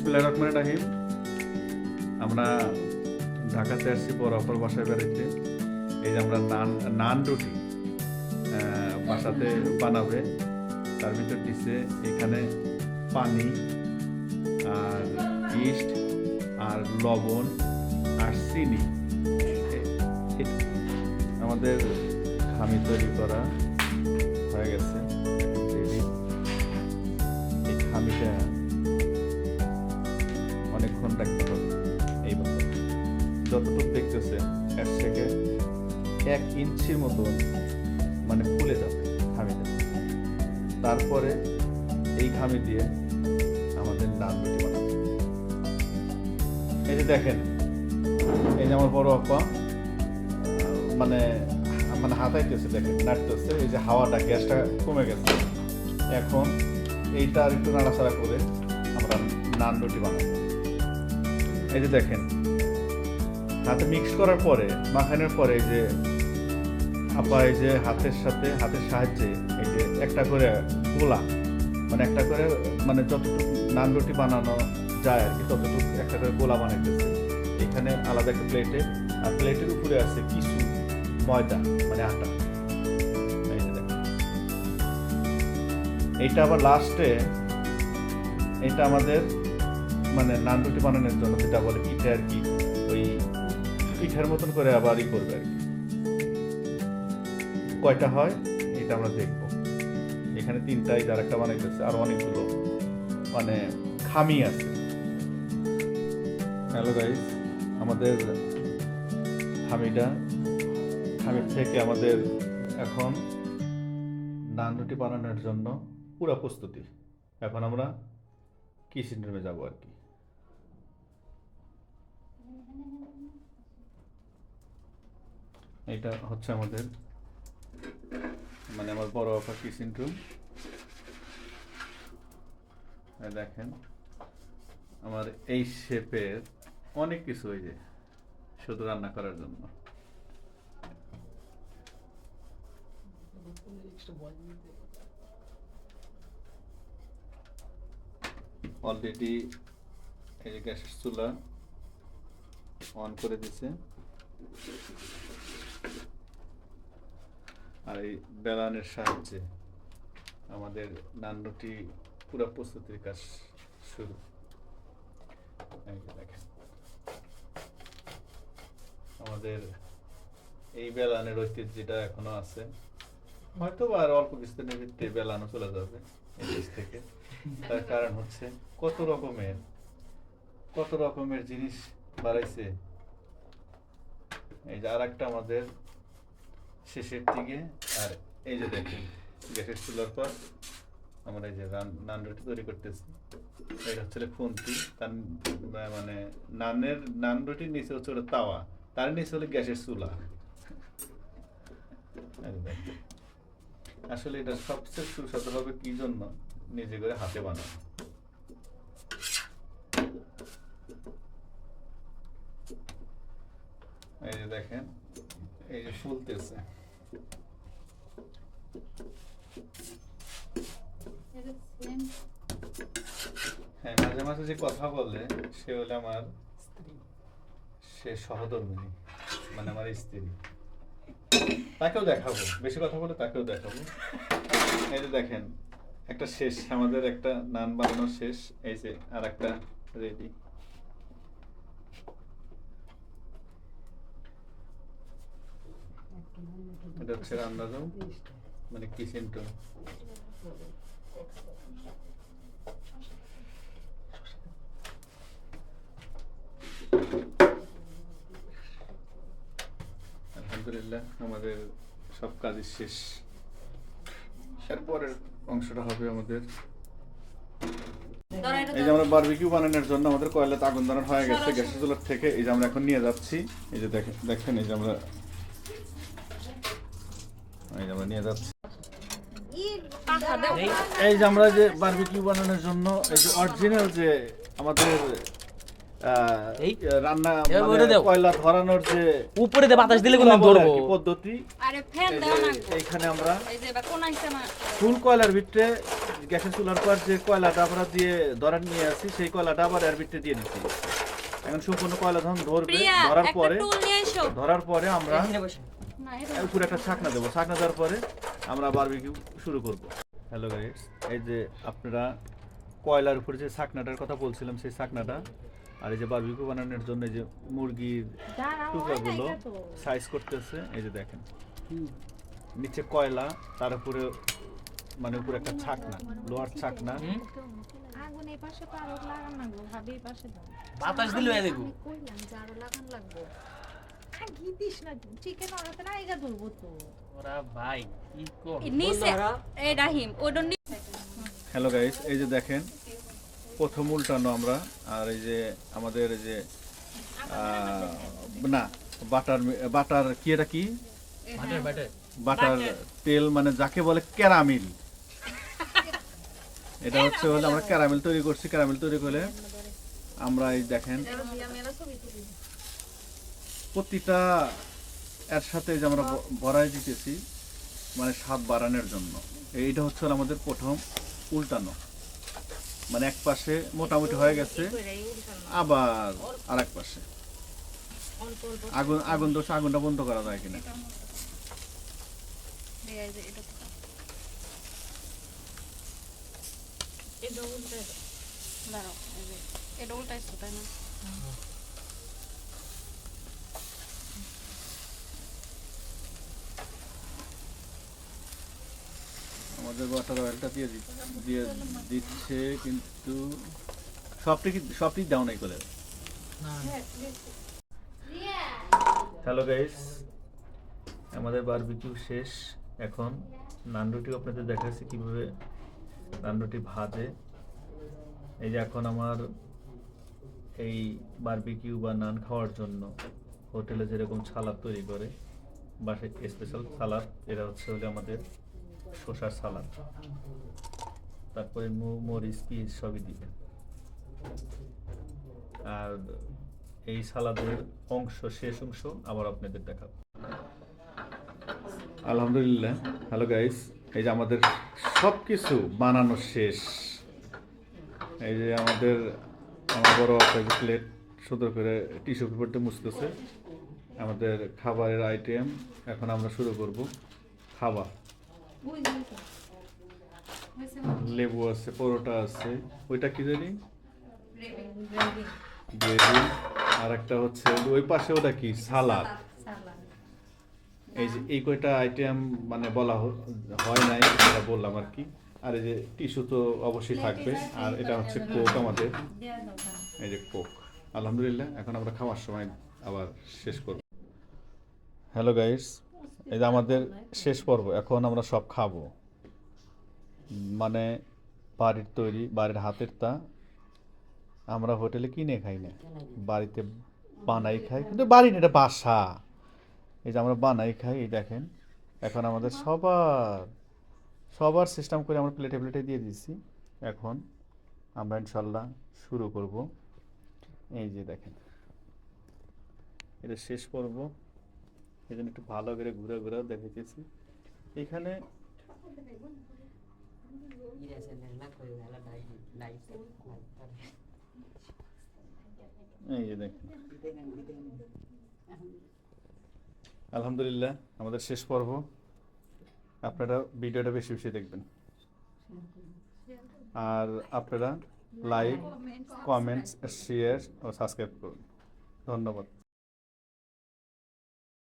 বিসমিল্লাহ রহমান রাহিম আমরা ঢাকাতে আসছি পর অপর বাসায় বেড়াইতে। এই যে আমরা নান নান রুটি বাসাতে বানাবে। তার ভিতর দিচ্ছে এখানে পানি আর ইস্ট আর লবণ আর চিনি। আমাদের খামি তৈরি করা হয়ে গেছে। যতটুকু দেখতেছে, এক থেকে এক ইঞ্চির মতো মানে ফুলে যাবে খামিটা তারপরে এই ঘামি দিয়ে আমাদের নান রুটি বানাবে। এই যে দেখেন, এই যে আমার বড় আপা মানে মানে হাতাইতেছে, দেখেন, নাড়তেছে, এই যে হাওয়াটা, গ্যাসটা কমে গেছে। এখন এইটা আর একটু নাড়াচাড়া করে আমরা নান রুটি বানাবো। এই যে দেখেন হাতে মিক্স করার পরে, মাখানোর পরে যে আপা এই যে হাতের সাথে, হাতের সাহায্যে এই যে একটা করে গোলা মানে একটা করে মানে যতটুকু নান রুটি বানানো যায় আর কি ততটুকু একটা করে গোলা বানাইতেছে। এখানে আলাদা একটা প্লেটে আর প্লেটের উপরে আছে কিছু ময়দা মানে আটা। এইটা আবার লাস্টে এটা আমাদের মানে নান রুটি বানানোর জন্য যেটা বলে পিঠে আর কি পিঠার মতন করে আবারই করবে আর কি। কয়টা হয়? এটা আমরা দেখব। এখানে তিনটাই যার একটা বানাইতেছে, আর অনেকগুলো মানে খামি আছে। হ্যালো গাইস আমাদের খামিটা, খামির থেকে আমাদের এখন নান রুটি বানানোর জন্য পুরো প্রস্তুতি। এখন আমরা কিচেন রুমে যাব আর কি। এটা হচ্ছে আমাদের মানে আমার বড় আপা কিচেন রুম দেখেন, আমার এই শেপের অনেক কিছু ওই যে, শুধু রান্না করার জন্য। অলরেডি এই গ্যাসের চুলা অন করে দিছে। আর এই বেলানের সাহায্যে আমাদের নান রুটি পুরো প্রস্তুতির কাজ শুরু। দেখেন। আমাদের এই বেলানের ঐতিহ্যটা এখনও আছে। হয়তো বা আর অল্প কিছুদিনের ভিত্তি বেলানো চলে যাবে থেকে। তার কারণ হচ্ছে কত রকমের কত রকমের জিনিস বাড়াইছে এই যে আর একটা আমাদের শেষের দিকে, আর এই যে দেখেন, গ্যাসের চুলার পর আমরা এই যে নান রুটি তৈরি করতেছি। এটা হচ্ছে খুন্তি, তার মানে নানের নান রুটির নিচে হচ্ছে ওটা তাওয়া, তার নিচে হলো গ্যাসের চুলা। আসলে এটা সবচেয়ে সুস্বাদু হবে কি জন্য? নিজে করে হাতে বানানো এই যে দেখেন এই যে ফুলতেছে। হ্যাঁ মাঝে মাঝে যে কথা বলে সে হলে আমার সে সহধর্মিনী মানে আমার স্ত্রী। তাকেও দেখাবো বেশি কথা বলে তাকেও দেখাবো। এই যে দেখেন একটা শেষ আমাদের একটা নান বানানো শেষ এই যে আর একটা রেডি এটা হচ্ছে রান্না রুম মানে কিচেন রুম আলহামদুলিল্লাহ আমাদের সব কাজই শেষ। এরপরের অংশটা হবে আমাদের। এই যে আমরা বারবিকিউ বানানোর জন্য আমাদের কয়লাতে আগুন ধরানো হয়ে গেছে গ্যাসের চুলার থেকে এই যে আমরা এখন নিয়ে যাচ্ছি এই যে দেখেন দেখেন এই যে আমরা আমরা নিয়ে যাচ্ছি। এই যে আমরা যে বারবিকিউ বানানোর জন্য এই যে অরিজিনাল যে আমাদের এই? রান্না মানে। কয়লা ধরানোর যে উপরে দিয়ে বাতাস দিলে কোনো ধরবো। পদ্ধতি আরে ফ্যান দাও না। যে এইখানে আমরা এই যে কোন আইছে আমার ফুল কয়লার ভিতরে গ্যাসের চুলার পর যে কয়লাটা আমরা দিয়ে ধরার নিয়ে আসি সেই কয়লাটা আবার এর ভিতরে দিয়ে দিচ্ছি এখন সম্পূর্ণ কয়লা ধরবে ধরার পরে টুল নিয়ে এসো। ধরার পরে আমরা উপরে একটা ছাকনা দেবো। ছাকনা দেওয়ার পরে আমরা বারবিকিউ শুরু করব। হ্যালো গাইস এই যে আপনারা কয়লার উপরে যে ছাকনাটার কথা বলছিলাম সেই ছাকনাটা আর এই যে বারবিকিউ বানানোর জন্য এই যে মুরগির টুকরাগুলো সাইজ করতেছে এই যে দেখেন। নিচে কয়লা তার উপরে মানে উপরে একটা ছাকনা লোহার ছাকনা। বাতাস দিলে দেখো দিস না চিকেন ধরবো তো। ওরা ভাই কি হ্যালো গাইস এই যে দেখেন প্রথম উল্টানো আমরা আর এই যে আমাদের এই যে না বাটার বাটার কি এটা কি? বাটার তেল মানে যাকে বলে ক্যারামিল। এটা হচ্ছে হলো আমরা ক্যারামেল। তৈরি করছি ক্যারামেল তৈরি করে আমরা এই দেখেন প্রতিটা এর সাথে যে আমরা ব- ভরাই দিতেছি মানে স্বাদ বাড়ানোর জন্য। এইটা হচ্ছে আমাদের প্রথম উল্টানো। মানে এক পাশে মোটামুটি হয়ে গেছে, আবার আর এক পাশে। আগুন আগুন দোষ, আগুনটা বন্ধ করা যায় কিনা। এটা। উল্টাইছো তাই না? আমাদের ওয়াটার অয়েলটা দিয়ে দিয়ে দিচ্ছে কিন্তু সবটি কি সবটি ডাউন এই করে। হ্যালো গাইস আমাদের বারবিকিউ শেষ। এখন নান রুটি আপনাদের দেখাচ্ছি কীভাবে নান রুটি ভাজে। এই যে এখন আমার এই বারবিকিউ বা নান খাওয়ার জন্য হোটেলে যেরকম সালাদ তৈরি করে বাসায় স্পেশাল সালাদ এটা হচ্ছে হলে আমাদের শসার সালাদ। তারপরে মরিচ পিস সবই দিবে। আর এই সালাদের অংশ, শেষ অংশ আবার আপনাদের দেখাবো। আলহামদুলিল্লাহ, হ্যালো গাইস এই যে আমাদের সব কিছু বানানো শেষ। এই যে আমাদের, আমার বড় একটা প্লেট সুন্দর করে টিস্যু পেপারটা মুছতেছে। আমাদের খাবারের আইটেম এখন আমরা শুরু করব খাবার লেবু আছে, পরোটা আছে। ওইটা কি জানি? গ্রেভি। আর একটা হচ্ছে, ওই পাশে ওটা কি? সালাদ। এই যে এই কয়টা আইটেম মানে বলা হয় নাই এটা বললাম আর কি। আর এই যে টিস্যু তো অবশ্যই থাকবে। আর এটা হচ্ছে কোক আমাদের। এই যে কোক আলহামদুলিল্লাহ, এখন আমরা খাওয়ার সময় আবার শেষ করব। হ্যালো গাইস এই যে আমাদের শেষ পর্ব, এখন আমরা সব খাব। মানে বাড়ির তৈরি, বাড়ির হাতের তা আমরা হোটেলে কিনে খাই না। বাড়িতে বানাই খাই, কিন্তু বাড়ি এটা বাসা। এই যে আমরা বানাই খাই, এই দেখেন, এখন আমাদের সবার সবার সিস্টেম করে আমরা প্লেটে প্লেটে দিয়ে দিচ্ছি এখন আমরা ইনশাল্লাহ শুরু করব। এই যে দেখেন, এটা শেষ পর্ব। এই জন্য একটু ভালো করে ঘুরে ঘুরে দেখাইতেছি এখানে এই যে দেখেন। আলহামদুলিল্লাহ আমাদের শেষ পর্ব। আপনারা ভিডিওটা বেশি বেশি দেখবেন। আর আপনারা লাইক কমেন্টস শেয়ার ও সাবস্ক্রাইব করুন। ধন্যবাদ।